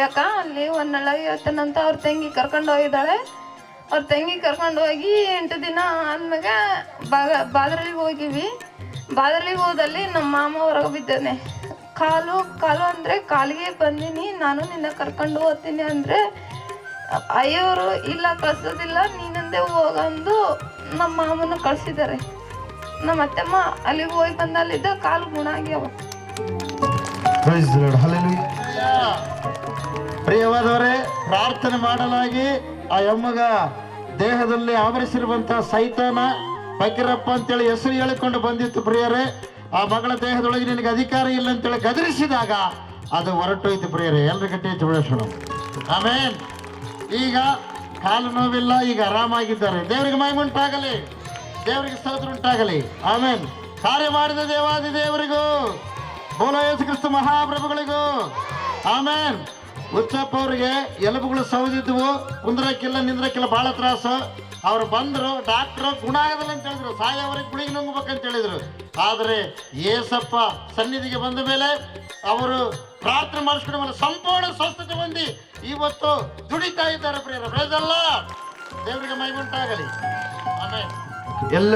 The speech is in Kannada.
ಯಾಕ ಅಲ್ಲಿ ಒಂದೆಲ್ಲ ಇವತ್ತನಂತ ಅವ್ರ ತಂಗಿ ಕರ್ಕೊಂಡು ಹೋಗಿದ್ದಾಳೆ. ಅವ್ರ ತಂಗಿ ಕರ್ಕೊಂಡು ಹೋಗಿ ಎಂಟು ದಿನ ಆದ್ಮ್ಯಾಗ ಬಾಗ ಬಾದ್ರಳಿಗೆ ಹೋಗಿವಿ. ಬಾದ್ರಳಿಗೆ ಹೋದಲ್ಲಿ ನಮ್ಮ ಮಾಮ ಹೊರಗೆ ಬಿದ್ದಾನೆ. ಕಾಲು ಕಾಲು ಅಂದರೆ ಕಾಲಿಗೆ ಬಂದೀನಿ ನಾನು ನಿನ್ನ ಕರ್ಕೊಂಡು ಹೋಗ್ತೀನಿ ಅಂದರೆ ಅಯ್ಯವರು ಇಲ್ಲ ಕಳ್ಸೋದಿಲ್ಲ ನೀನಂದೆ ಹೋಗಂದು ನಮ್ಮ ಮಾಮನ ಕಳ್ಸಿದ್ದಾರೆ. ನಮ್ಮ ಅತ್ತಮ್ಮ ಅಲ್ಲಿಗೆ ಹೋಗಿ ಬಂದಲ್ಲಿದ್ದ ಕಾಲು ಗುಣ ಆಗ್ಯಾವ ಪ್ರಿಯವಾದವರೇ, ಪ್ರಾರ್ಥನೆ ಮಾಡಲಾಗಿ ಆ ಎಮ್ಮಗ ದೇಹದಲ್ಲಿ ಆವರಿಸಿರುವಂತಹ ಸೈತಾನ ಬಗ್ಗಿರಪ್ಪ ಅಂತೇಳಿ ಹೆಸರು ಹೇಳಿಕೊಂಡು ಬಂದಿತ್ತು ಪ್ರಿಯರೇ. ಆ ಮಗಳ ದೇಹದೊಳಗೆ ನಿನಗೆ ಅಧಿಕಾರ ಇಲ್ಲ ಅಂತೇಳಿ ಗದರಿಸಿದಾಗ ಅದು ಹೊರಟೋಯ್ತು ಪ್ರಿಯರೇ. ಎಲ್ಲರ ಗಟ್ಟಿ ಬೆಳೆಸೋಣ ಆಮೇನ್. ಈಗ ಕಾಲು ನೋವಿಲ್ಲ, ಈಗ ಆರಾಮಾಗಿದ್ದಾರೆ. ದೇವರಿಗೆ ಮೈಮುಂಟಾಗಲಿ ದೇವರಿಗೆ ಸ್ತೋತ್ರ ಉಂಟಾಗಲಿ. ಆಮೇನ್. ಕಾರ್ಯ ಮಾಡಿದ ದೇವಾದಿ ದೇವರಿಗೂ, ಬೋಲ ಯೇಸು ಕ್ರಿಸ್ತ ಮಹಾಪ್ರಭುಗಳಿಗೂ, ಆಮೇನ್. ಹುಚ್ಚಪ್ಪ ಅವರಿಗೆ ಎಲುಬುಗಳು ಸೌದಿದ್ವು ಕುಂದ್ರಕ್ಕಿಲ್ಲ ನಿಂದ್ರಕ್ಕಿಲ್ಲ ಬಹಳ ತ್ರಾಸು. ಅವ್ರು ಬಂದ್ರು ಡಾಕ್ಟ್ರು ಗುಣ ಆಗದಲ್ಲ ಅಂತ ಹೇಳಿದ್ರು. ಸಾಯವರಿಗೆ ಗುಳಿಗೆ ನುಂಗ್ಬೇಕಂತ ಹೇಳಿದ್ರು. ಆದರೆ ಏಸಪ್ಪ ಸನ್ನಿಧಿಗೆ ಬಂದ ಮೇಲೆ ಅವರು ಪ್ರಾರ್ಥನೆ ಮಾಡಿಸ್ಕೊಂಡ ಮೇಲೆ ಸಂಪೂರ್ಣ ಸ್ವಸ್ಥತೆ ಹೊಂದಿ ಇವತ್ತು ದುಡಿತಾ ಇದ್ದಾರೆ ಪ್ರಿಯರ. ಪ್ರಜಲ್ಲ ದೇವರಿಗೆ ಮೈಗುಂಟಾಗಲಿ ಆಮೇಲೆ ಎಲ್ಲ